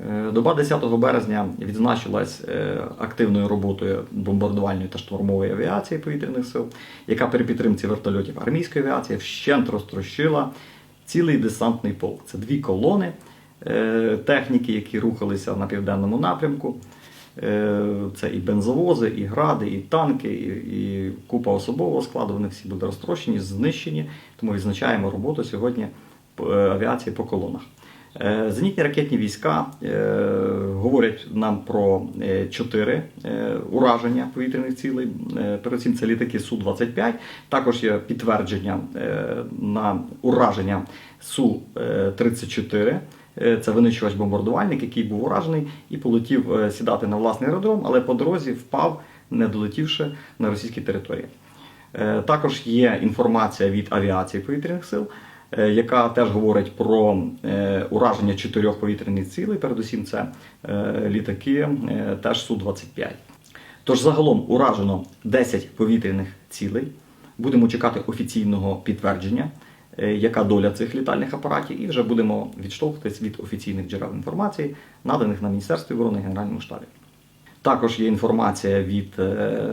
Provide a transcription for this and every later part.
Е, Доба 10 березня відзначилась е, активною роботою бомбардувальної та штурмової авіації повітряних сил, яка при підтримці вертольотів армійської авіації вщент розтрощила цілий десантний полк. Це дві колони е, техніки, які рухалися на південному напрямку. Це і бензовози, і гради, і танки, і, і купа особового складу. Вони всі були розтрощені, знищені. Тому відзначаємо роботу сьогодні авіації по колонах. Е, Зенітні ракетні війська е, говорять нам про е, чотири ураження повітряних цілей. Передусім це літаки Су-25. Також є підтвердження на ураження Су-34. Е, Це винищувач бомбардувальник, який був уражений і полетів сідати на власний аеродром, але по дорозі впав, не долетівши на російські території. Також є інформація від авіації повітряних сил, яка теж говорить про е, ураження чотирьох повітряних цілей. Передусім, це е, літаки е, теж Су-25. Тож загалом уражено 10 повітряних цілей. Будемо чекати офіційного підтвердження, е, яка доля цих літальних апаратів, і вже будемо відштовхуватись від офіційних джерел інформації, наданих на Міністерстві оборони Генеральному штабі. Також є інформація від е,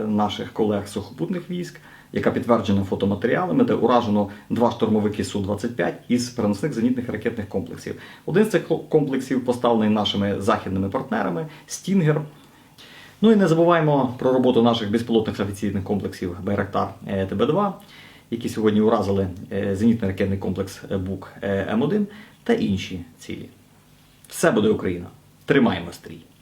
наших колег сухопутних військ, яка підтверджена фотоматеріалами, де уражено два штурмовики Су-25 із переносних зенітних ракетних комплексів. Один з цих комплексів поставлений нашими західними партнерами Стінгер. Ну і не забуваємо про роботу наших безпілотних авіаційних комплексів Байрактар е, ТБ-2, які сьогодні уразили е, зенітний ракетний комплекс БУК е, М1 та інші цілі. Все буде Україна. Тримаємо стрій!